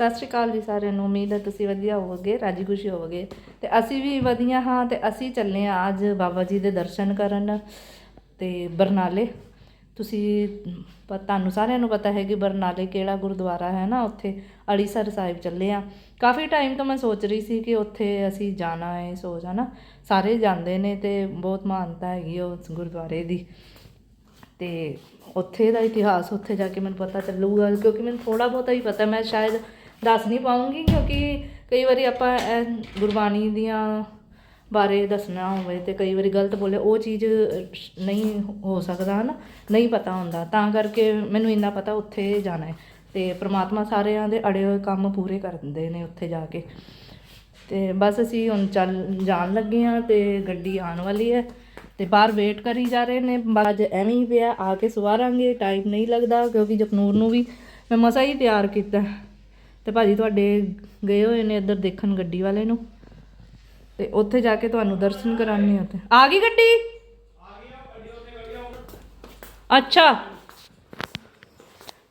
ਸਤਿ ਸ਼੍ਰੀ ਅਕਾਲ ਜੀ ਸਾਰਿਆਂ ਨੂੰ। ਉਮੀਦ ਹੈ ਤੁਸੀਂ ਵਧੀਆ ਹੋਵੋਗੇ, ਰਾਜੀ ਖੁਸ਼ੀ ਹੋਵੋਗੇ। ਤੇ ਅਸੀਂ ਵੀ ਵਧੀਆ ਹਾਂ ਤੇ ਅਸੀਂ ਚੱਲੇ ਹਾਂ ਅੱਜ ਬਾਬਾ ਜੀ ਦੇ ਦਰਸ਼ਨ ਕਰਨ ਤੇ ਬਰਨਾਲੇ। ਤੁਸੀਂ ਪ- ਤੁਹਾਨੂੰ ਸਾਰਿਆਂ ਨੂੰ ਪਤਾ ਹੈ ਕਿ ਬਰਨਾਲੇ ਕਿਹੜਾ ਗੁਰਦੁਆਰਾ ਹੈ ਨਾ, ਉੱਥੇ ਅੜੀਸਰ ਸਾਹਿਬ ਚੱਲੇ ਆ ਕਾਫੀ ਟਾਈਮ ਤੋਂ ਮੈਂ ਸੋਚ ਰਹੀ ਸੀ ਕਿ ਉੱਥੇ ਅਸੀਂ ਜਾਣਾ ਹੈ ਸੋਚ ਹੈ ਨਾ ਸਾਰੇ ਜਾਂਦੇ ਨੇ ਤੇ ਬਹੁਤ ਮਾਨਤਾ ਹੈਗੀ ਉਸ ਗੁਰਦੁਆਰੇ ਦੀ। ਤੇ ਉੱਥੇ ਦਾ ਇਤਿਹਾਸ ਉੱਥੇ ਜਾ ਕੇ ਮੈਨੂੰ ਪਤਾ ਚੱਲੂਗਾ, ਕਿਉਂਕਿ ਮੈਨੂੰ ਥੋੜਾ ਬਹੁਤਾ ਹੀ ਪਤਾ। ਮੈਂ ਸ਼ਾਇਦ ਦੱਸ ਨਹੀਂ ਪਾਉਂਗੀ ਕਿਉਂਕਿ ਕਈ ਵਾਰੀ ਆਪਾਂ ਇਹ ਗੁਰਬਾਣੀ ਦੀਆਂ ਬਾਰੇ ਦੱਸਣਾ ਹੋਵੇ ਤੇ ਕਈ ਵਾਰੀ ਗਲਤ ਬੋਲੇ, ਉਹ ਚੀਜ਼ ਨਹੀਂ ਹੋ ਸਕਦਾ ਹਨਾ, ਨਹੀਂ ਪਤਾ ਹੁੰਦਾ। ਤਾਂ ਕਰਕੇ ਮੈਨੂੰ ਇੰਨਾ ਪਤਾ ਉੱਥੇ ਜਾਣਾ ਹੈ। ਤੇ ਪ੍ਰਮਾਤਮਾ ਸਾਰਿਆਂ ਦੇ ਅੜੇ ਹੋਏ ਕੰਮ ਪੂਰੇ ਕਰ ਦਿੰਦੇ ਨੇ ਉੱਥੇ ਜਾ ਕੇ। ਤੇ ਬਸ ਅਸੀਂ ਹੁਣ ਚੱਲ ਜਾਣ ਲੱਗੇ ਆ ਤੇ ਗੱਡੀ ਆਉਣ ਵਾਲੀ ਹੈ ਤੇ ਬਾਹਰ ਵੇਟ ਕਰੀ ਜਾ ਰਹੇ ਨੇ। ਬਸ ਅੱਜ ਐਵੇਂ ਹੀ ਪਿਆ, ਆ ਕੇ ਸਵਾਰਾਂਗੇ ਟਾਈਮ ਨਹੀਂ ਲੱਗਦਾ ਕਿਉਂਕਿ ਜਪਨੂਰ ਨੂੰ ਵੀ ਮੈਂ ਮਸਾ ਹੀ ਤਿਆਰ ਕੀਤਾ। ਤੇ ਭਾਜੀ ਤੁਹਾਡੇ ਗਏ ਹੋਏ ਨੇ ਇੱਧਰ ਦੇਖਣ ਗੱਡੀ ਵਾਲੇ ਨੂੰ। ਤੇ ਉੱਥੇ ਜਾ ਕੇ ਤੁਹਾਨੂੰ ਦਰਸ਼ਨ ਕਰਾਣੇ ਉੱਥੇ। ਆ ਗਈ ਗੱਡੀ? ਅੱਛਾ।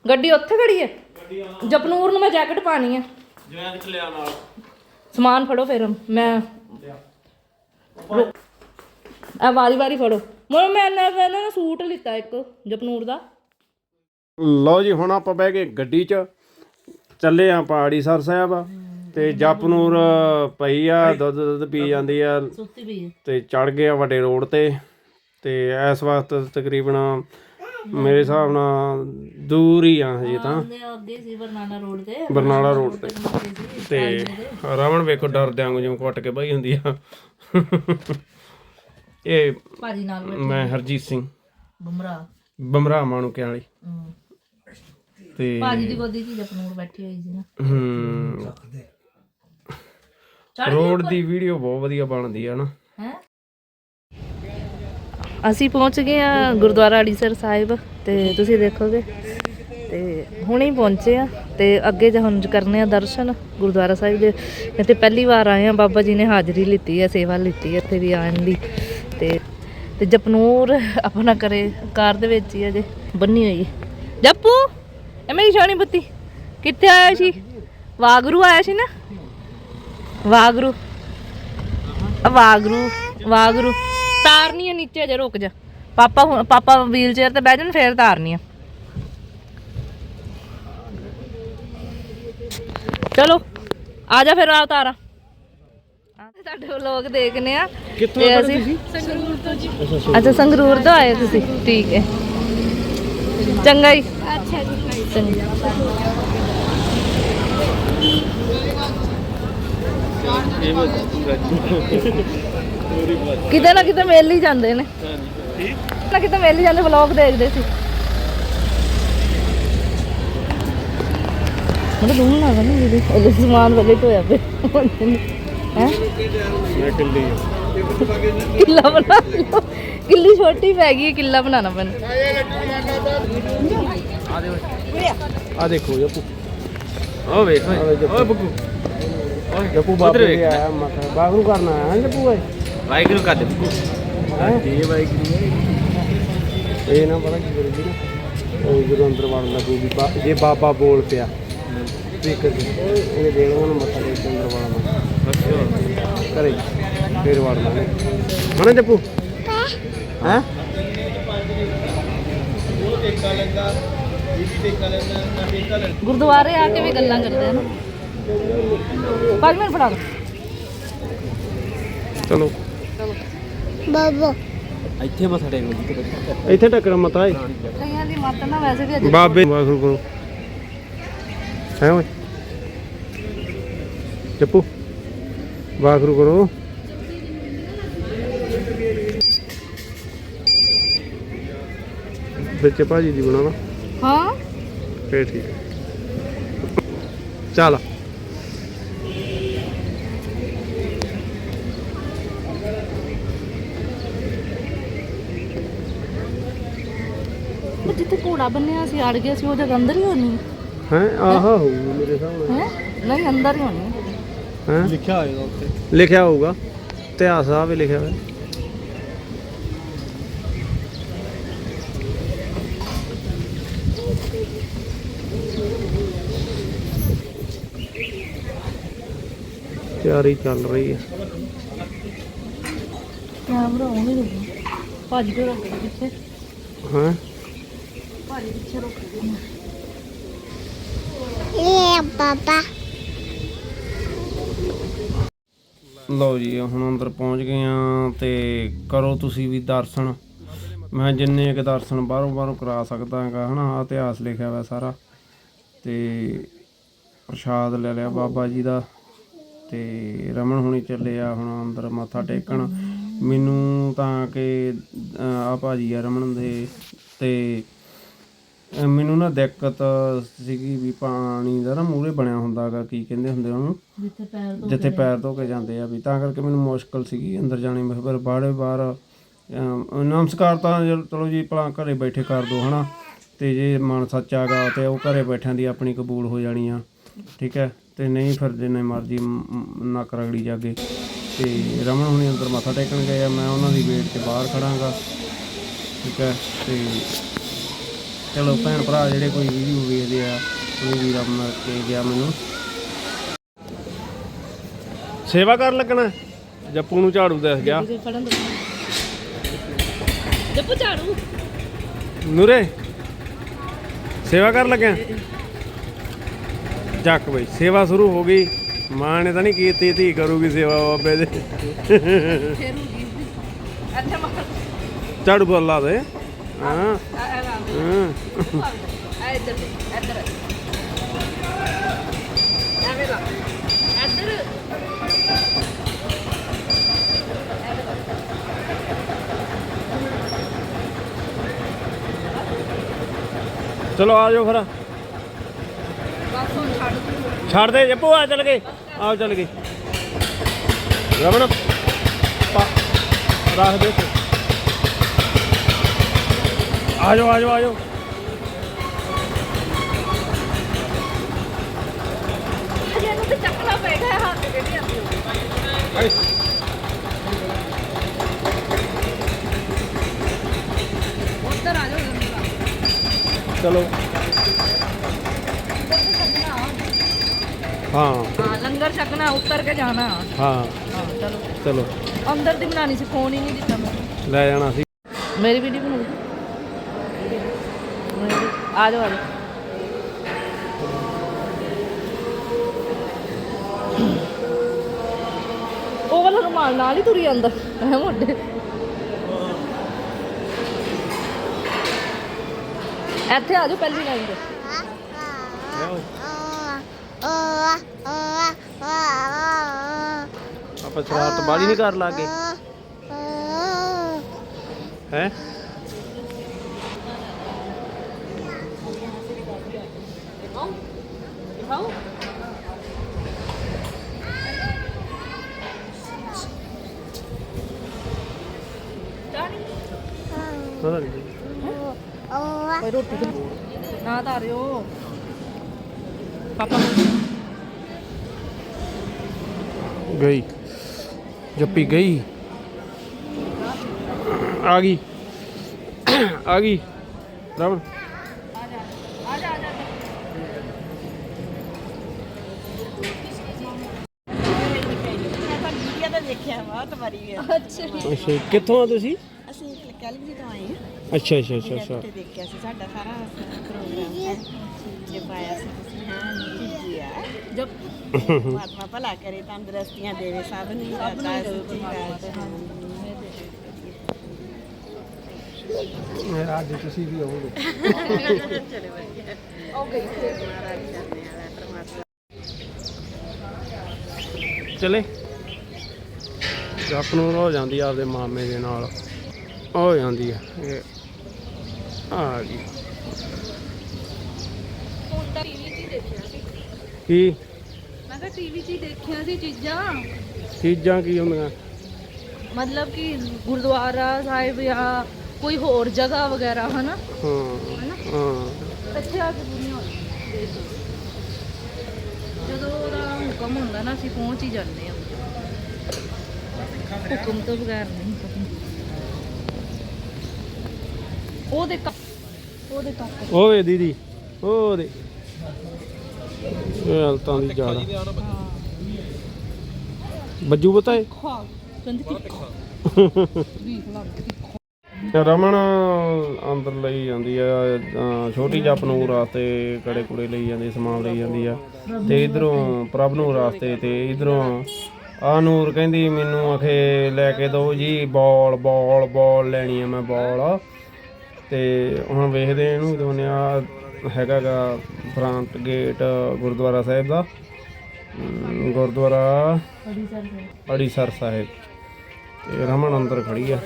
ਗੱਡੀ ਉੱਥੇ ਖੜੀ ਹੈ? ਜਪਨੂਰ ਨੂੰ ਮੈਂ ਜੈਕਟ ਪਾਣੀ ਹੈ। ਜਵੈਨ ਲਿਆ ਨਾਲ ਸਮਾਨ ਫੜੋ ਫਿਰ, ਮੈਂ ਆ ਵਾਰੀ ਵਾਰੀ ਫੜੋ। ਮੈਂ ਮੈਂ ਨਾ ਸੂਟ ਲਿੱਤਾ ਇੱਕ ਜਪਨੂਰ ਦਾ। ਲਓ ਜੀ, ਹੁਣ ਆਪਾਂ ਬਹਿ ਗਏ ਗੱਡੀ 'ਚ। ਚੱਲੇ ਆ ਪਹਾੜੀ ਸਰ ਸਾਹਿਬ। ਤੇ ਜਪਨੂਰ ਪਈ ਆ ਦੁੱਧ ਦੁੱਧ ਪੀ ਜਾਂਦੀ ਆ। ਸੁੱਤੀ ਤੇ ਚੜ ਗਏ ਆ ਵੱਡੇ ਰੋਡ ਤੇ। ਤੇ ਇਸ ਵਕਤ ਤਕਰੀਬਨ ਮੇਰੇ ਹਿਸਾਬ ਨਾਲ ਦੂਰ ਹੀ ਆ ਹਜੇ ਤਾਂ। ਉਹਦੇ ਅੱਗੇ ਸੀ ਬਰਨਾਲਾ ਰੋਡ ਤੇ। ਬਰਨਾਲਾ ਰੋਡ ਤੇ। ਤੇ ਰਮਨ ਵੇਖੋ ਡਰਦਿਆਂ ਨੂੰ ਜਿਵੇਂ ਕੁੱਟ ਕੇ ਬਈ ਹੁੰਦੀ ਆ। ਇਹ ਭਾਜੀ ਨਾਲ ਮੈਂ ਹਰਜੀਤ ਸਿੰਘ। ਬੁਮਰਾ ਬਮਰਾ ਮਾਣੂਕੇ ਵਾਲੀ। ਤੇ ਭਾਜੀ ਦੀ ਗੋਦੀ 'ਚ ਹੀ ਜਪਨੂਰ ਬੈਠੀ ਹੋਈ ਸੀ ਨਾ। ਹੂੰ। ਰੋਡ ਦੀ ਵੀਡੀਓ ਬਹੁਤ ਵਧੀਆ ਬਣਦੀ ਆ ਨਾ। ਹੈ? ਅਸੀਂ ਪਹੁੰਚ ਗਏ ਆ ਗੁਰਦੁਆਰਾ ਅੜੀਸਰ ਸਾਹਿਬ ਤੇ ਤੁਸੀਂ ਦੇਖੋਗੇ। ਤੇ ਹੁਣੇ ਹੀ ਪਹੁੰਚੇ ਆ ਤੇ ਅੱਗੇ ਜੇ ਹੁਣ ਕਰਨੇ ਆ ਦਰਸ਼ਨ ਗੁਰਦੁਆਰਾ ਸਾਹਿਬ ਦੇ ਇੱਥੇ ਪਹਿਲੀ ਵਾਰ ਆਏ ਆ ਬਾਬਾ ਜੀ ਨੇ ਹਾਜ਼ਰੀ ਲਿੱਤੀ ਹੈ ਸੇਵਾ ਲਿੱਤੀ ਹੈ ਇੱਥੇ ਵੀ ਆਉਣ ਦੀ। ਤੇ ਤੇ ਜਪਨੂਰ ਆਪਣਾ ਕਰੇ ਕਾਰ ਦੇ ਵਿੱਚ ਹੀ ਅਜੇ ਬੰਨੀ ਹੋਈ। ਹੈ ਜੱਪੂ! ਇਹ ਮੇਰੀ ਸੋਹਣੀ ਬੱਤੀ ਕਿੱਥੇ ਆਇਆ ਸੀ? ਵਾਗਰੂ ਆਇਆ ਸੀ ਨਾ? ਵਾਗਰੂ। ਆ ਵਾਗਰੂ ਵਾਗਰੂ। ਤਾਰਨੀ ਆ ਨੀਚੇ ਜੇ ਰੁਕ ਜਾ। ਪਾਪਾ ਹੁਣ ਪਾਪਾ ਵੀਲ ਚੇਅਰ ਤੇ ਬਹਿ ਜਾਣ ਫੇਰ ਤਾਰਨੀ ਆ। ਚਲੋ ਆ ਜਾ ਫਿਰ ਆ ਤਾਰਾ। ਤੁਹਾਡੇ ਲੋਕ ਦੇਖਨੇ ਆ। ਕਿੱਥੋਂ ਤੇ ਅਸੀਂ ਸੰਗਰੂਰ ਤੋਂ ਜੀ। ਅੱਛਾ ਸੰਗਰੂਰ ਤੋਂ ਆਏ ਤੁਸੀਂ। ਠੀਕ ਹੈ। ਚੰਗਾ ਜੀ। ਚੰਗਾ ਕਿਤੇ ਨਾ ਕਿਤੇ ਮਿਲ ਹੀ ਜਾਂਦੇ ਨੇ। ਨਾ ਕਿਤੇ ਮਿਲ ਹੀ ਜਾਂਦੇ ਵਲੌਗ ਦੇਖਦੇ ਸੀ। ਮੈਨੂੰ ਦੂਰ ਨਾ ਕਰਨੀ ਦੀਦੀ ਉਹਦੇ ਸਮਾਨ ਵਲੇ ਧੋਇਆ ਪਏ ਹੈ? ਕਿੱਲਾ ਬਣਾ ਲਓ। ਕਿੱਲੀ ਛੋਟੀ ਪੈ ਗਈ ਕਿੱਲਾ ਬਣਾਉਣਾ ਪੈਣਾ। ਆ ਦੇਖੋ ਜੱਪੂ। ਓ ਵੇਖ ਓਏ ਬੱਗੂ ਓਏ ਜੱਪੂ ਬਾਬੇ ਦੇ ਆਇਆ ਮੱਥਾ। ਬਾਗਰੂ ਕਰਨਾ ਆਇਆ ਹੈਂ ਜੱਪੂ ਓਏ ਵਾਹਿਗੁਰੂ ਕਰ ਦੇ ਹੈ? ਜੀ ਵਾਹਿਗੁਰੂ ਇਹ ਨਾ ਪਤਾ ਕੀ ਕਰੀ ਨਾ? ਉਹ ਜਦੋਂ ਅੰਦਰ ਵੜਨ ਲੱਗੂਗੀ ਬਾ- ਜੇ ਬਾਬਾ ਬੋਲ ਪਿਆ। ਸਪੀਕਰ ਤੇ ਇਹ ਦੇਖ ਉਹਨੂੰ ਮੱਥਾ ਟੇਕ ਕੇ ਅੰਦਰ ਵੜਨਾ ਕਰੇ ਫੇਰ ਵੜਨਾ ਹਣਾ ਜੱਪੂ? ਹੈ? ਗੁਰਦੁਆਰੇ ਆ ਕੇ ਵੀ ਗੱਲਾਂ ਕਰਦੇ ਆ ਨਾ। ਪੰਜ ਮਿੰਟ ਫੜਾ ਦੋ ਚਲੋ ਇੱਥੇ ਮੱਥਾ ਟੇਕ ਲਓ ਇੱਥੇ ਟੱਕਰ ਮਤਾ ਹੈ ਕਈਆਂ ਦੀ ਮੱਤ ਨਾ ਵੈਸੇ ਵੀ ਅੱਜ ਬਾਬੇ ਵਾਖਰੂ ਕਰੋ ਹੈ ਓਏ। ਜੱਪੂ ਵਾਖਰੂ ਕਰੋ ਵਿੱਚ ਭਾਜੀ ਦੀ ਬਣਾਵਾ ਹਾਂ। ਫੇਰ ਠੀਕ। ਹੈ ਚੱਲ। ਉਹ ਜਿੱਥੇ ਘੋੜਾ ਬੰਨਿਆ ਸੀ ਅੜ ਗਿਆ ਸੀ ਉਹ ਜਗ੍ਹਾ ਅੰਦਰ ਹੀ ਹੋਣੀ। ਹੈ? ਆਹਾ ਹੋਊ ਮੇਰੇ ਹੈ? ਨਹੀਂ ਅੰਦਰ ਹੀ ਹੋਣੀ। ਹੈ? ਲਿਖਿਆ ਹੋਏਗਾ ਉੱਥੇ। ਲਿਖਿਆ ਹੋਊਗਾ। ਇਤਿਹਾਸ ਆ ਵੀ ਲਿਖਿਆ ਹੋਇਆ। ਤਿਆਰੀ ਚੱਲ ਰਹੀ ਹੈ। ਕੈਮਰਾ ਉਹ ਨਹੀਂ ਰੁਕਦਾ ਭਾਜੀ ਕੋ ਰੱਖ ਦੇ ਪਿੱਛੇ ਹਾਂ? ਭਾਜੀ ਪਿੱਛੇ ਰੁਕ ਗਏ ਲਓ ਜੀ ਹੁਣ ਅੰਦਰ ਪਹੁੰਚ ਗਏ ਆ ਤੇ ਕਰੋ ਤੁਸੀਂ ਵੀ ਦਰਸ਼ਨ। ਮੈਂ ਜਿੰਨੇ ਕੁ ਦਰਸ਼ਨ ਬਾਹਰੋਂ ਬਾਹਰੋਂ ਕਰਾ ਸਕਦਾ ਹੈਗਾ ਹਨਾ ਆਹ ਇਤਿਹਾਸ ਲਿਖਿਆ ਹੋਇਆ ਸਾਰਾ। ਤੇ ਪ੍ਰਸ਼ਾਦ ਲੈ ਲਿਆ ਬਾਬਾ ਜੀ ਦਾ। ਤੇ ਰਮਨ ਹੁਣੀ ਚੱਲੇ ਆ ਹੁਣ ਅੰਦਰ ਮੱਥਾ ਟੇਕਣ। ਮੈਨੂੰ ਤਾਂ ਕਿ ਆ ਭਾਜੀ ਆ ਰਮਨ ਦੇ ਤੇ ਮੈਨੂੰ ਨਾ ਦਿੱਕਤ ਸੀਗੀ ਵੀ ਪਾਣੀ ਦਾ ਨਾ ਮੂਹਰੇ ਬਣਿਆ ਹੁੰਦਾਗਾ ਕੀ ਕਹਿੰਦੇ ਹੁੰਦੇ ਉਹਨੂੰ? ਜਿੱਥੇ ਪੈਰ ਤੋਂ ਜਿੱਥੇ ਪੈਰ ਧੋ ਕੇ ਜਾਂਦੇ ਆ ਵੀ ਤਾਂ ਕਰਕੇ ਮੈਨੂੰ ਮੁਸ਼ਕਲ ਸੀਗੀ ਅੰਦਰ ਜਾਣੀ ਮੈਂ ਫਿਰ ਬਾੜੇ ਬਾਹਰ ਅਮ, ਨਮਸਕਾਰ ਤਾਂ ਚਲ- ਚਲੋ ਜੀ ਭਲਾ ਘਰੇ ਬੈਠੇ ਕਰ ਦੋ ਹਨਾ? ਤੇ ਜੇ ਮਨ ਸੱਚਾ ਗਾ ਤੇ ਉਹ ਘਰੇ ਬੈਠਿਆਂ ਦੀ ਆਪਣੀ ਕਬੂਲ ਹੋ ਜਾਣੀ ਆ ਠੀਕ ਹੈ? ਤੇ ਨਹੀਂ ਫਿਰ ਜਿੰਨੇ ਮਰਜ਼ੀ ਨੱਕ ਰਗੜੀ ਜਾਗੇ। ਤੇ ਰਮਨ ਹੁਣੀ ਅੰਦਰ ਮੱਥਾ ਟੇਕਣ ਗਏ ਆ ਮੈਂ ਉਹਨਾਂ ਦੀ ਵੇਟ 'ਚ ਬਾਹਰ ਖੜਾਂਗਾ। ਠੀਕ ਹੈ ਤੇ ਚਲੋ ਭੈਣ ਭਰਾ ਜਿਹੜੇ ਕੋਈ ਵੀਡੀਓ ਵੇਖਦੇ ਆ ਕੋਈ ਵੀ ਰੱਬ ਨਾਲ ਕੇ ਗਿਆ ਮੈਨੂੰ। ਸੇਵਾ ਕਰਨ ਲੱਗਣਾ ਜੱਪੂ ਨੂੰ ਝਾੜੂ ਦੇ ਗਿਆ। ਜੱਪੂ ਝਾੜੂ। ਨੂਰੇ ਸੇਵਾ ਕਰਨ ਲੱਗਿਆ? ਚੱਕ ਬਈ ਸੇਵਾ ਸ਼ੁਰੂ ਹੋ ਗਈ। ਮਾਂ ਨੇ ਤਾਂ ਨਹੀਂ ਕੀਤੀ ਧੀ ਕਰੂਗੀ ਸੇਵਾ ਬਾਬੇ ਦੇ। ਫੇਰ ਹੋ ਗਈ ਅੱਛਾ ਮਾਰ ਝਾੜੂ ਬੋਲਾ ਦੇ। ਹਾਂ ਆ ਆ ਲਾ ਹਾਂ। ਆ ਇੱਧਰ ਇੱਧਰ। ਐਵੇਂ ਲਾ। ਇੱਧਰ। ਚਲੋ ਆ ਜਾਓ ਫਿਰ। ਛੱਡ ਦੇ ਜੱਪੂ ਆ ਚੱਲ ਗਏ। ਆਓ ਚੱਲ ਗਏ। ਰਮਨ ਰੱਖ ਦੇ। ਆ ਜਾਓ ਆ ਜਾਓ ਆ ਜਾਓ। ਇਹਨੂੰ ਤੇ ਚੱਕਣਾ ਪਏਗਾ ਹੱਥ ਕਿਹੜੀ ਆਂਦੀ ਚਲੋ। ਹਾਂ। ਹਾਂ ਲੰਗਰ ਛਕਣਾ ਉੱਤਰ ਕੇ ਜਾਣਾ। ਹਾਂ। ਹਾਂ ਚਲੋ। ਚਲੋ। ਅੰਦਰ ਦੀ ਬਣਾਣੀ ਸੀ ਫੋਨ ਹੀ ਨਹੀਂ ਦਿੱਤਾ ਮੈਨੂੰ। ਲੈ ਜਾਣਾ ਸੀ। ਮੇਰੀ ਵੀਡੀਓ ਬਣਾ ਲਈ ਆ ਜਾਓ ਆ ਜਾਓ। ਉਹ ਵਾਲਾ ਰੁਮਾਲ ਨਾਲ ਹੀ ਤੁਰੀ ਮੋਢੇ। ਇੱਥੇ ਆ ਜਾਓ ਪਹਿਲੀ ਲਾਈਨ ਤੇ। ਆਪਾਂ ਸ਼ਰਾਰਤ ਬਾੜੀ ਨਹੀਂ ਕਰ ਲਾਗੇ। ਹੈ? ਦਿਖਾਓ ਪਤਾ ਨਹੀਂ ਕੋਈ ਰੋਟੀ ਤੇ- ਨਾ ਤਾਂ ਰਿਓ ਪਾਪਾ। ਗਈ। ਜੱਪੀ ਗਈ। ਆ ਗਈ। ਆ ਗਈ। ਰਮਨ ਆ ਜਾ ਆ ਜਾ ਆ ਜਾ ਅੱਛਾ ਕਿੱਥੋਂ ਆ ਤੁਸੀਂ? ਅਸੀਂ ਕੱਲ ਵੀ ਤੋਂ ਆਏ ਹਾਂ। ਅੱਛਾ ਅੱਛਾ ਅੱਛਾ ਅੱਛਾ। ਦੇਖਿਆ ਸੀ ਸਾਡਾ ਸਾਰਾ ਪ੍ਰੋਗਰਾਮ ਜੇ ਪਾਇਆ ਸੀ। ਹਾਂ ਜਬ ਪਰਮਾਤਮਾ ਭਲਾ ਕਰੇ ਤੰਦਰੁਸਤੀਆਂ ਦੇਵੇ ਸਭ ਨੂੰ ਦਾਤਾ ਸੱਚੀ ਬਾਤ ਅੱਜ ਤੁਸੀਂ ਵੀ ਆਓਗੇ ਚਲੇ। ਵਧੀਆ ਹੋ ਗਈ ਮਹਾਰਾਜ ਕਰਨੇ ਵਾਲਾ ਪਰਮਾਤਮਾ ਚਲੇ ਜੱਪ ਨੂੰ ਹੋ ਜਾਂਦੀ ਆਪਦੇ ਮਾਮੇ ਦੇ ਨਾਲ। ਹੋ ਜਾਂਦੀ ਆ। ਇਹ। ਆ ਗਈ ਹੁਣ ਤਾਂ ਟੀਵੀ 'ਚ ਹੀ ਦੇਖਿਆ ਸੀ ਕੀ? ਮੈਂ ਕਿਹਾ ਟੀਵੀ 'ਚ ਹੀ ਦੇਖਿਆ ਸੀ ਚੀਜ਼ਾਂ। ਚੀਜ਼ਾਂ ਕੀ ਹੁੰਦੀਆਂ? ਮਤਲਬ ਕਿ ਗੁਰਦੁਆਰਾ ਸਾਹਿਬ ਜਾਂ ਕੋਈ ਹੋਰ ਜਗ੍ਹਾ ਵਗੈਰਾ ਹਨਾ? ਹਾਂ ਹਨਾ ਹਾਂ। ਇੱਥੇ ਆ ਕੇ ਦੁਨੀਆ ਦੇਖ ਜਦੋਂ ਉਹਦਾ ਹੁਕਮ ਹੁੰਦਾ ਨਾ ਅਸੀਂ ਪਹੁੰਚ ਹੀ ਜਾਂਦੇ ਹਾਂ। ਹੁਕਮ ਤੋਂ ਬਗੈਰ ਨਹੀਂ ਉਹਦੇ ਕੱਪ ਉਹਦੇ ਕੱਪ। ਓਏ ਦੀਦੀ ਓ ਦੇ ਇਹ ਹਲਤਾਂ ਦੀ ਜਾੜਾ ਹਾਂ। ਬੱਜੂ ਪਤਾ ਹੈ ਖਾ ਕਹਿੰਦੀ ਰਮਨ ਅੰਦਰ ਲਈ ਜਾਂਦੀ ਆ ਛੋਟੀ ਜਪਨੂਰ ਵਾਸਤੇ ਕੜੇ ਕੁੜੇ ਲਈ ਜਾਂਦੀ ਸਮਾਨ ਲਈ ਜਾਂਦੀ ਆ। ਤੇ ਇਧਰੋਂ ਪ੍ਰਭ ਨੂੰ ਵਾਸਤੇ ਤੇ ਇਧਰੋਂ ਆ ਨੂਰ ਕਹਿੰਦੀ ਮੈਨੂੰ ਅਖੇ ਲੈ ਕੇ ਦਿਓ ਜੀ ਬਾਲ ਬਾਲ ਬਾਲ ਲੈਣੀ ਆ ਮੈਂ ਬਾਲ। ਤੇ ਹੁਣ ਵੇਖਦੇ ਇਹਨੂੰ ਦੋਨੇ ਆ ਹੈਗਾਗਾ ਫਰੰਟ ਗੇਟ ਗੁਰਦੁਆਰਾ ਸਾਹਿਬ ਦਾ। ਗੁਰਦੁਆਰਾ ਅੜੀਸਰ ਸਾਹਿਬ। ਤੇ ਰਮਨ ਅੰਦਰ ਖੜੀ ਆ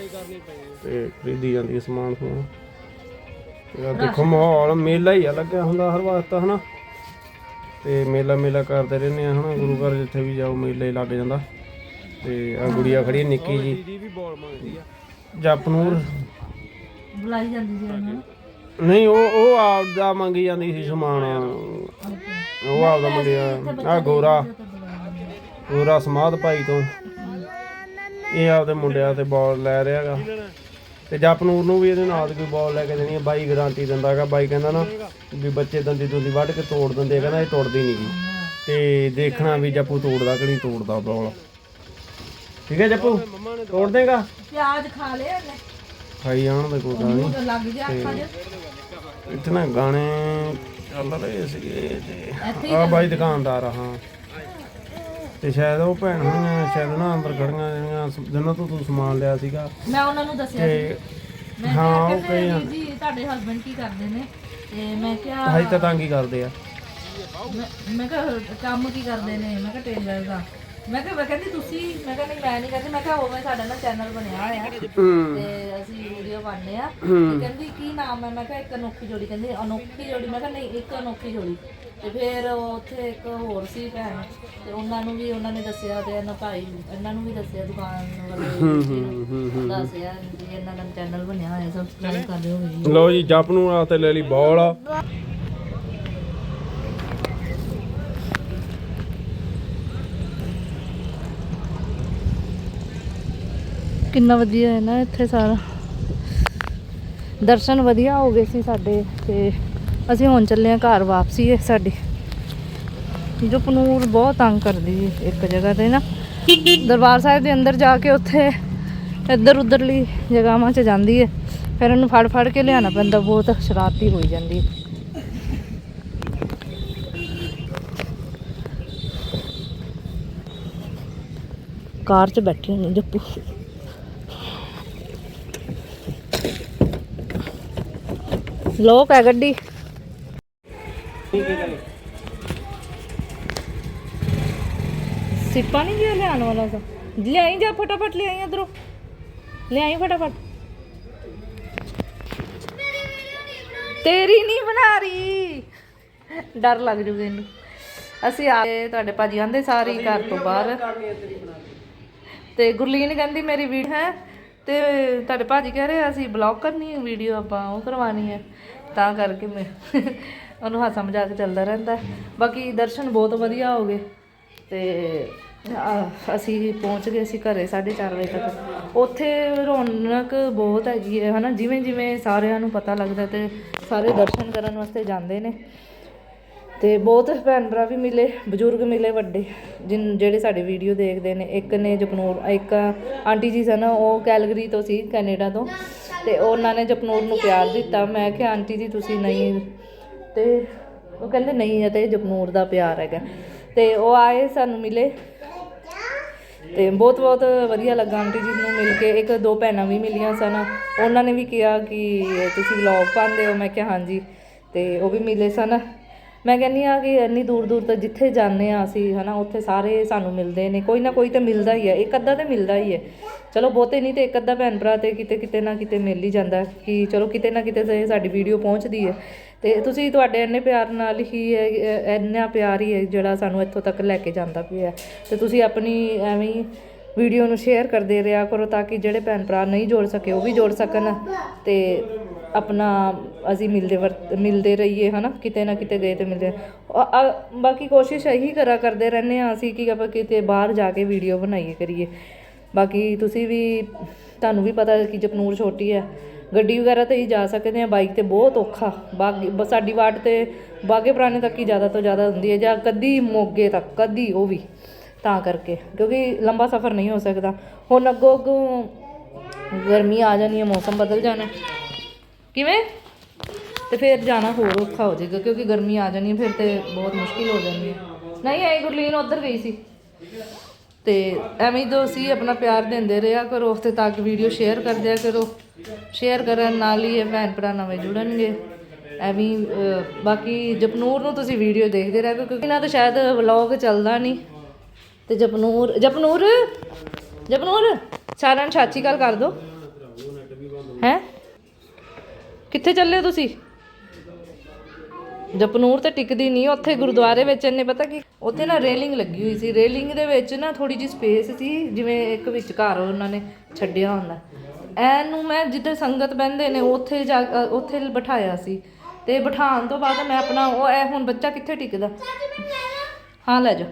ਤੇ ਖਰੀਦੀ ਜਾਂਦੀ ਹੈ ਸਮਾਨ ਸਮੂਨ। ਤੇ ਆਹ ਦੇਖੋ ਮਾਹੌਲ ਮੇਲਾ ਹੀ ਆ ਲੱਗਿਆ ਹੁੰਦਾ ਹਰ ਵਕਤ ਹਨਾ? ਤੇ ਮੇਲਾ ਮੇਲਾ ਕਰਦੇ ਰਹਿੰਦੇ ਆ ਹਨਾ? ਗੁਰੂ ਘਰ ਜਿੱਥੇ ਵੀ ਜਾਓ ਮੇਲਾ ਹੀ ਲੱਗ ਜਾਂਦਾ। ਤੇ ਆ ਗੁੜੀਆ ਖੜੀ ਹੈ ਨਿੱਕੀ ਜੀ। ਜਪਨੂਰ। ਬੁਲਾਈ ਜਾਂਦੀ ਸੀ ਉਹਨੂੰ ਨਹੀਂ, ਉਹ ਉਹ ਆਪਦਾ ਮੰਗੀ ਜਾਂਦੀ ਸੀ ਸਮਾਨ। ਉਹ ਆਪਦਾ ਮੰਗਿਆ ਆ ਗੋਰਾ। ਗੋਰਾ ਸਮਾਧ ਭਾਈ ਤੋਂ। ਇਹ ਆਪਦੇ ਮੁੰਡਿਆਂ ਤੇ ਬਾਲ ਲੈ ਰਿਹਾਗਾ ਤੇ ਜਪਨੂਰ ਨੂੰ ਵੀ ਇਹਦੇ ਨਾਲ ਕੋਈ ਬਾਲ ਲੈ ਕੇ ਦੇਣੀ ਹੈ। ਬਾਈ ਗਾਰੰਟੀ ਦਿੰਦਾਗਾ ਬਾਈ ਕਹਿੰਦਾ ਨਾ ਵੀ ਬੱਚੇ ਦੰਦੀ ਦੁੰਦੀ ਵੱਢ ਕੇ ਤੋੜ ਦਿੰਦੇ ਕਹਿੰਦਾ ਇਹ ਤੋੜਦੀ ਨਹੀਂ ਗੀ। ਤੇ ਦੇਖਣਾ ਵੀ ਜੱਪੂ ਤੋੜਦਾ ਕਿ ਨਹੀਂ ਤੋੜਦਾ ਬਾਲ ਠੀਕ ਹੈ ਜੱਪੂ? ਤੋੜ ਦੇਗਾ? ਪਿਆਜ਼ ਖਾ ਲਿਆ ਇਹਨੇ। ਖਾਈ ਜਾਣ ਦੇ ਕੋਈ ਗੱਲ ਨਹੀਂ ਉਹ ਲੱਗ ਗਿਆ ਅੱਖਾਂ 'ਚ। ਇੱਥੇ ਨਾ ਗਾਣੇ ਚੱਲ ਰਹੇ ਸੀਗੇ ਤੇ ਆ ਬਾਈ ਦੁਕਾਨਦਾਰ ਆ ਹਾਂ। ਤੇ ਸ਼ਾਇਦ ਉਹ ਭੈਣ ਹੋਣੀਆਂ ਸ਼ਾਇਦ ਨਾ ਅੰਦਰ ਖੜੀਆਂ ਜਿਹੜੀਆਂ ਸ- ਜਿਨ੍ਹਾਂ ਤੋਂ ਤੂੰ ਸਮਾਨ ਲਿਆ ਸੀਗਾ। ਮੈਂ ਉਹਨਾਂ ਨੂੰ ਦੱਸਿਆ ਤੇ ਮੈਂ ਹਾਂ ਕਿਹਾ ਉਹ ਕਿ ਵੀਰ ਜੀ ਤੁਹਾਡੇ ਹਸਬੰਡ ਕੀ ਕਰਦੇ ਨੇ? ਤੇ ਮੈਂ ਕਿਹਾ ਹਾਈ ਤਾਂ ਤੰਗ ਹੀ ਕਰਦੇ ਆ। ਮੈਂ ਕਿਹਾ ਕੰਮ ਕੀ ਕਰਦੇ ਨੇ? ਮੈਂ ਕਿਹਾ ਟੇਲਰ ਦਾ ਮੈਂ ਕਿਹਾ ਮੈਂ ਕਹਿੰਦੀ ਤੁਸੀਂ ਮੈਂ ਕਿਹਾ ਨਹੀਂ ਮੈਂ ਨਹੀਂ ਕਰਦੀ ਮੈਂ ਕਿਹਾ ਹੋਵੇ ਸਾਡਾ ਨਾ ਚੈਨਲ ਬਣਿਆ ਹੋਇਆ। ਤੇ ਅਸੀਂ ਵੀਡੀਓ ਪਾਉਂਦੇ ਆ। ਤੇ ਕਹਿੰਦੀ ਕੀ ਨਾਮ ਹੈ? ਮੈਂ ਕਿਹਾ ਇੱਕ ਅਨੋਖੀ ਜੋੜੀ। ਕਹਿੰਦੀ ਅਨੋਖੀ ਜੋੜੀ। ਮੈਂ ਕਿਹਾ ਨਹੀਂ ਇੱਕ ਅਨੋਖੀ ਜੋੜੀ। ਤੇ ਫਿਰ ਉੱਥੇ ਇੱਕ ਹੋਰ ਸੀ ਭੈਣ। ਤੇ ਉਹਨਾਂ ਨੂੰ ਵੀ ਉਹਨਾਂ ਨੇ ਦੱਸਿਆ ਤੇ ਇਹਨਾਂ ਭਾਈ ਇਹਨਾਂ ਨੂੰ ਵੀ ਦੱਸਿਆ ਦੁਕਾਨ ਵਾਲੇ ਦੱਸਿਆ ਵੀ ਇਹਨਾਂ ਦਾ ਚੈਨਲ ਬਣਿਆ ਹੋਇਆ ਸਬਸਕ੍ਰਾਈਬ ਕਰ ਲਿਓ। ਵੀ ਲਓ ਜੀ ਜਪ ਨੂੰ ਵਾਸਤੇ ਲੈ ਲਈ ਬੋਲ ਕਿੰਨਾ ਵਧੀਆ ਹੈ ਨਾ ਇੱਥੇ ਸਾਰਾ। ਦਰਸ਼ਨ ਵਧੀਆ ਹੋ ਗਏ ਸੀ ਸਾਡੇ ਤੇ ਅਸੀਂ ਹੁਣ ਚੱਲੇ ਆ ਘਰ ਵਾਪਸੀ ਹੈ ਸਾਡੀ। ਜੋ ਪਨੂਰ ਬਹੁਤ ਤੰਗ ਕਰਦੀ ਹੈ ਇੱਕ ਜਗ੍ਹਾ ਤੇ ਨਾ। ਦਰਬਾਰ ਸਾਹਿਬ ਦੇ ਅੰਦਰ ਜਾ ਕੇ ਉੱਥੇ ਇੱਧਰ ਉੱਧਰਲੀ ਜਗ੍ਹਾਵਾਂ 'ਚ ਜਾਂਦੀ ਹੈ। ਫਿਰ ਉਹਨੂੰ ਫੜ ਫੜ ਕੇ ਲਿਆਉਣਾ ਪੈਂਦਾ, ਬਹੁਤ ਸ਼ਰਾਰਤੀ ਹੋਈ ਜਾਂਦੀ ਹੈ। ਕਾਰ 'ਚ ਬੈਠੇ ਹੁੰਦੀ ਜੱਪੂ। ਲੋਕ ਹੈ ਗੱਡੀ। ਸਿੱਪਾ ਨਹੀਂ ਗਿਆ ਲਿਆਉਣ ਵਾਲਾ ਤਾਂ। ਲਿਆਈ ਜਾ ਫਟਾਫਟ ਲਿਆਈ ਇਧਰੋਂ? ਲਿਆਈ ਫਟਾਫਟ। ਤੇਰੀ ਨਹੀਂ ਬਣਾ ਰਹੀ। ਡਰ ਲੱਗ ਜੂਗਾ ਇਹਨੂੰ ਅਸੀਂ ਆ ਗਏ ਤੁਹਾਡੇ ਭਾਜੀ ਆਂਦੇ ਸਾਰੇ ਘਰ ਤੋਂ ਬਾਹਰ। ਤੇ ਗੁਰਲੀਨ ਕਹਿੰਦੀ ਮੇਰੀ ਵੀਡੀਓ ਹੈ। ਤੇ ਤੁਹਾਡੇ ਭਾਜੀ ਕਹਿ ਰਹੇ ਅਸੀਂ ਬਲੌਗ ਕਰਨੀ ਹੈ ਵੀਡੀਓ ਆਪਾਂ ਉਹ ਕਰਵਾਉਣੀ ਹੈ ਤਾਂ ਕਰਕੇ ਮੈਂ ਉਹਨੂੰ ਹਾਸਾ ਮਜ਼ਾਕ ਚੱਲਦਾ ਰਹਿੰਦਾ। ਬਾਕੀ ਦਰਸ਼ਨ ਬਹੁਤ ਵਧੀਆ ਹੋ ਗਏ। ਤੇ ਅਸੀਂ ਪਹੁੰਚ ਗਏ ਸੀ ਘਰੇ 4:30 ਵਜੇ ਤੱਕ। ਉੱਥੇ ਰੌਣਕ ਬਹੁਤ ਹੈਗੀ ਹੈ, ਹਨਾ? ਜਿਵੇਂ ਜਿਵੇਂ ਸਾਰਿਆਂ ਨੂੰ ਪਤਾ ਲੱਗਦਾ ਤੇ ਸਾਰੇ ਦਰਸ਼ਨ ਕਰਨ ਵਾਸਤੇ ਜਾਂਦੇ ਨੇ। ਤੇ ਬਹੁਤ ਭੈਣ ਭਰਾ ਵੀ ਮਿਲੇ, ਬਜ਼ੁਰਗ ਮਿਲੇ ਵੱਡੇ, ਜਿਨ, ਜਿਹੜੇ ਸਾਡੇ ਵੀਡੀਓ ਦੇਖਦੇ ਨੇ। ਇੱਕ ਨੇ ਜਪਨੂਰ, ਇੱਕ ਆਂਟੀ ਜੀ ਸਨ, ਉਹ ਕੈਲਗਰੀ ਤੋਂ ਸੀ, ਕੈਨੇਡਾ ਤੋਂ। ਤੇ ਉਹਨਾਂ ਨੇ ਜਪਨੂਰ ਨੂੰ ਪਿਆਰ ਦਿੱਤਾ। ਮੈਂ ਕਿਹਾ, ਆਂਟੀ ਜੀ, ਤੁਸੀਂ ਨਹੀਂ ਤੇ ਉਹ ਕਹਿੰਦੇ, ਨਹੀਂ ਹੈ ਤੇ ਜਪਨੂਰ ਦਾ ਪਿਆਰ ਹੈਗਾ। ਤੇ ਉਹ ਆਏ, ਸਾਨੂੰ ਮਿਲੇ। ਤੇ ਬਹੁਤ ਬਹੁਤ ਵਧੀਆ ਲੱਗਾ ਆਂਟੀ ਜੀ ਨੂੰ ਮਿਲ ਕੇ। ਇੱਕ, ਦੋ ਭੈਣਾਂ ਵੀ ਮਿਲੀਆਂ ਸਨ। ਉਹਨਾਂ ਨੇ ਵੀ ਕਿਹਾ ਕਿ, ਤੁਸੀਂ ਵਲੌਗ ਪਾਉਂਦੇ ਹੋ? ਮੈਂ ਕਿਹਾ, ਹਾਂਜੀ। ਤੇ ਉਹ ਵੀ ਮਿਲੇ ਸਨ। ਮੈਂ ਕਹਿੰਦੀ ਆ ਕਿ ਇੰਨੀ ਦੂਰ ਦੂਰ ਤੱਕ ਜਿੱਥੇ ਜਾਂਦੇ ਆ ਅਸੀਂ, ਹਨਾ, ਉੱਥੇ ਸਾਰੇ ਸਾਨੂੰ ਮਿਲਦੇ ਨੇ, ਕੋਈ ਨਾ ਕੋਈ ਤਾਂ ਮਿਲਦਾ ਹੀ ਹੈ, ਇੱਕ ਅੱਧਾ ਤਾਂ ਮਿਲਦਾ ਹੀ ਹੈ ਚਲੋ, ਬਹੁਤੇ ਨਹੀਂ ਤੇ ਇੱਕ ਅੱਧਾ ਭੈਣ ਭਰਾ ਤੇ ਕਿਤੇ ਕਿਤੇ ਨਾ ਕਿਤੇ ਮਿਲ ਹੀ ਜਾਂਦਾ ਕਿ ਚਲੋ ਕਿਤੇ ਨਾ ਕਿਤੇ ਤੇ ਸਾਡੀ ਵੀਡੀਓ ਪਹੁੰਚਦੀ ਹੈ ਤੇ ਤੁਸੀਂ ਤੁਹਾਡੇ ਇੰਨੇ ਪਿਆਰ ਨਾਲ ਹੀ ਹੈ ਇੰਨਾ ਪਿਆਰ ਹੀ ਹੈ ਜਿਹੜਾ ਸਾਨੂੰ ਇੱਥੋਂ ਤੱਕ ਲੈ ਕੇ ਜਾਂਦਾ ਪਿਆ ਹੈ। ਤੇ ਤੁਸੀਂ ਆਪਣੀ ਐਵੇਂ ਵੀਡੀਓ ਨੂੰ ਸ਼ੇਅਰ ਕਰਦੇ ਰਿਹਾ ਕਰੋ ਤਾਂ ਕਿ ਜਿਹੜੇ ਭੈਣ ਭਰਾ ਨਹੀਂ ਜੋੜ ਸਕੇ ਉਹ ਵੀ ਜੋੜ ਸਕਣ ਤੇ ਆਪਣਾ ਅਸੀਂ ਮਿਲਦੇ ਵਰਤ ਮਿਲਦੇ ਰਹੀਏ, ਹਨਾ? ਕਿਤੇ ਨਾ ਕਿਤੇ ਗਏ ਤੇ ਮਿਲਦੇ ਬਾਕੀ ਕੋਸ਼ਿਸ਼ ਇਹੀ ਕਰਾ ਕਰਦੇ ਰਹਿੰਦੇ ਆ ਅਸੀਂ ਕਿ ਆਪਾਂ ਕਿਤੇ ਬਾਹਰ ਜਾ ਕੇ ਵੀਡੀਓ ਬਣਾਈਏ ਕਰੀਏ। ਬਾਕੀ ਤੁਸੀਂ ਵੀ, ਤੁਹਾਨੂੰ ਵੀ ਪਤਾ ਕਿ ਜਪਨੂਰ ਛੋਟੀ ਹੈ। ਗੱਡੀ ਵਗੈਰਾ ਤੇ ਹੀ ਜਾ ਸਕਦੇ ਆ ਬਾਈਕ ਤੇ ਬਹੁਤ ਔਖਾ। ਬਾਗੀ, ਬ- ਸਾਡੀ ਵਾਟ ਤੇ ਬਾਗੇ ਪੁਰਾਣੇ ਤੱਕ ਹੀ ਜ਼ਿਆਦਾ ਤੋਂ ਜ਼ਿਆਦਾ ਹੁੰਦੀ ਹੈ ਜਾਂ ਕਦੀ ਮੋਗੇ ਤੱਕ, ਕਦੀ ਉਹ ਵੀ। ਤਾਂ ਕਰਕੇ, ਕਿਉਂਕਿ ਲੰਬਾ ਸਫ਼ਰ ਨਹੀਂ ਹੋ ਸਕਦਾ। ਹੁਣ ਅੱਗੋਂ ਅੱਗੋਂ ਗਰਮੀ ਆ ਜਾਣੀ ਹੈ, ਮੌਸਮ ਬਦਲ ਜਾਣਾ। ਕਿਵੇਂ? ਤੇ ਫਿਰ ਜਾਣਾ ਹੋਰ ਔਖਾ ਹੋ ਜਾਏਗਾ, ਕਿਉਂਕਿ ਗਰਮੀ ਆ ਜਾਣੀ ਹੈ, ਫਿਰ ਤੇ ਬਹੁਤ ਮੁਸ਼ਕਿਲ ਹੋ ਜਾਣੀ ਹੈ। ਨਹੀਂ, ਐ ਗੁਰਲੀਨ ਉੱਧਰ ਗਈ ਸੀ। ਤੇ ਐਵੇਂ ਹੀ ਸੀ ਆਪਣਾ ਪਿਆਰ ਦਿੰਦੇ ਰਿਹਾ ਕਰੋ ਹਫ਼ਤੇ ਤੱਕ ਵੀਡੀਓ ਸ਼ੇਅਰ ਕਰਦਿਆ ਕਰੋ। ਸ਼ੇਅਰ ਕਰਨ ਨਾਲ ਹੀ ਇਹ ਭੈਣ ਭਰਾ ਨਵੇਂ ਜੁੜਨਗੇ। ਐਵੇਂ ਬਾਕੀ ਜਪਨੂਰ ਨੂੰ ਤੁਸੀਂ ਵੀਡੀਓ ਦੇਖਦੇ ਰਹਿ ਕਰੋ ਕਿਉਂਕਿ ਇਹਨਾਂ ਦਾ ਸ਼ਾਇਦ ਵਲੌਗ ਚੱਲਦਾ ਨਹੀਂ। ਤੇ ਜਪਨੂਰ ਜਪਨੂਰ ਜਪਨੂਰ ਸਾਰਿਆਂ ਨੂੰ ਛਾਚੀ ਗੱਲ ਕਰ ਦੋ ਹੈ? ਕਿੱਥੇ ਚੱਲੇ ਹੋ ਤੁਸੀਂ? ਜਪਨੂਰ ਤੇ ਟਿਕਦੀ ਨਹੀਂ ਉੱਥੇ ਗੁਰਦੁਆਰੇ ਵਿੱਚ ਇਹਨੇ ਪਤਾ ਕੀ? ਉੱਥੇ ਨਾ ਰੇਲਿੰਗ ਲੱਗੀ ਹੋਈ ਸੀ। ਰੇਲਿੰਗ ਦੇ ਵਿੱਚ ਨਾ ਥੋੜੀ ਜਿਹੀ ਸਪੇਸ ਸੀ ਜਿਵੇਂ ਇੱਕ ਵਿੱਚ ਘਰ ਉਹਨਾਂ ਨੇ ਛੱਡਿਆ ਹੁੰਦਾ। ਐਨੂੰ ਮੈਂ ਜਿੱਥੇ ਸੰਗਤ ਬਹਿੰਦੇ ਨੇ ਉੱਥੇ ਜਾ ਅ, ਉੱਥੇ ਬਿਠਾਇਆ ਸੀ। ਤੇ ਬਿਠਾਉਣ ਤੋਂ ਬਾਅਦ ਮੈਂ ਆਪਣਾ ਉਹ ਐ ਹੁਣ ਬੱਚਾ ਕਿੱਥੇ ਟਿਕਦਾ? ਹਾਂ ਲੈ ਜਾ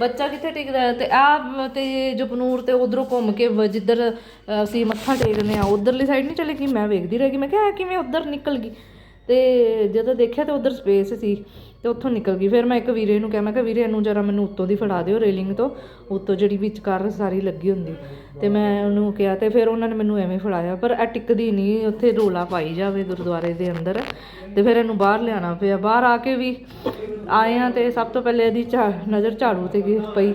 ਬੱਚਾ ਕਿੱਥੇ ਟਿਕਦਾ ਹੈ? ਤੇ ਆ ਤੇ ਜਪਨੂਰ ਤੇ ਉਧਰੋਂ ਘੁੰਮ ਕੇ ਜਿੱਧਰ ਅਸੀਂ ਮੱਥਾ ਟੇਕਦੇ ਆ ਉਧਰਲੀ ਸਾਈਡ ਨਹੀਂ ਚਲੇ ਗਈ? ਮੈਂ ਵੇਖਦੀ ਰਹਿ ਗਈ। ਮੈਂ ਕਿਹਾ, ਇਹ ਕਿਵੇਂ ਉਧਰ ਨਿਕਲ ਗਈ? ਅਤੇ ਜਦੋਂ ਦੇਖਿਆ ਤਾਂ ਉੱਧਰ ਸਪੇਸ ਸੀ ਤੇ ਉੱਥੋਂ ਨਿਕਲ ਗਈ। ਫਿਰ ਮੈਂ ਇੱਕ ਵੀਰੇ ਨੂੰ ਕਿਹਾ, ਮੈਂ ਕਿਹਾ, ਵੀਰੇ, ਇਹਨੂੰ ਜਰਾ ਮੈਨੂੰ ਉੱਤੋਂ ਦੀ ਫੜਾ ਦਿਓ ਰੇਲਿੰਗ ਤੋਂ। ਉੱਤੋਂ ਜਿਹੜੀ ਵਿਚਕਾਰ ਸਾਰੀ ਲੱਗੀ ਹੁੰਦੀ। ਅਤੇ ਮੈਂ ਉਹਨੂੰ ਕਿਹਾ ਅਤੇ ਫਿਰ ਉਹਨਾਂ ਨੇ ਮੈਨੂੰ ਐਵੇਂ ਫੜਾਇਆ, ਪਰ ਇਹ ਟਿਕਦੀ ਨਹੀਂ, ਉੱਥੇ ਰੋਲਾ ਪਾਈ ਜਾਵੇ ਗੁਰਦੁਆਰੇ ਦੇ ਅੰਦਰ। ਅਤੇ ਫਿਰ ਇਹਨੂੰ ਬਾਹਰ ਲਿਆਉਣਾ ਪਿਆ। ਬਾਹਰ ਆ ਕੇ ਵੀ ਆਏ ਹਾਂ ਅਤੇ ਸਭ ਤੋਂ ਪਹਿਲੇ ਇਹਦੀ ਝਾ- ਨਜ਼ਰ ਝਾੜੂ ਤੇ ਗਈ ਪਈ।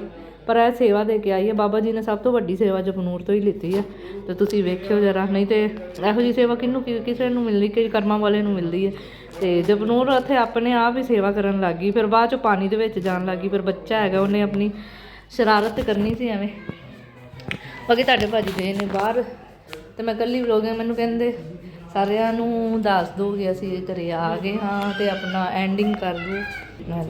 ਪਰ ਇਹ ਸੇਵਾ ਦੇ ਕੇ ਆਈ ਹੈ। ਬਾਬਾ ਜੀ ਨੇ ਸਭ ਤੋਂ ਵੱਡੀ ਸੇਵਾ ਜਪਨੂਰ ਤੋਂ ਹੀ ਲਿੱਤੀ ਹੈ। ਤੇ ਤੁਸੀਂ ਵੇਖਿਓ ਜਰਾ, ਨਹੀਂ ਤੇ ਇਹੋ ਜੀ ਸੇਵਾ ਕਿਹਨੂੰ ਕਿਸੇ ਨੂੰ ਮਿਲਦੀ ਕਿ ਕਰਮਾਂ ਵਾਲੇ ਨੂੰ ਮਿਲਦੀ ਹੈ। ਤੇ ਜਪਨੂਰ ਉੱਥੇ ਆਪਣੇ ਆਪ ਹੀ ਸੇਵਾ ਕਰਨ ਲੱਗ ਗਈ, ਫਿਰ ਬਾਅਦ ਚ ਪਾਣੀ ਦੇ ਵਿੱਚ ਜਾਣ ਲੱਗ ਗਈ, ਫਿਰ ਬੱਚਾ ਹੈਗਾ, ਉਹਨੇ ਆਪਣੀ ਸ਼ਰਾਰਤ ਕਰਨੀ ਸੀ ਐਵੇਂ। ਬਾਕੀ ਤੁਹਾਡੇ ਭਾਜੀ ਗਏ ਨੇ ਬਾਹਰ, ਤੇ ਮੈਂ ਇਕੱਲੀ ਵਲੋਗਿੰਗ ਮੈਨੂੰ ਕਹਿੰਦੇ ਸਾਰਿਆਂ ਨੂੰ ਦੱਸ ਦੋ ਕਿ ਅਸੀਂ ਘਰੇ ਆ ਗਏ ਹਾਂ ਤੇ ਆਪਣਾ ਐਂਡਿੰਗ ਕਰ ਦੋ ਮੈਂ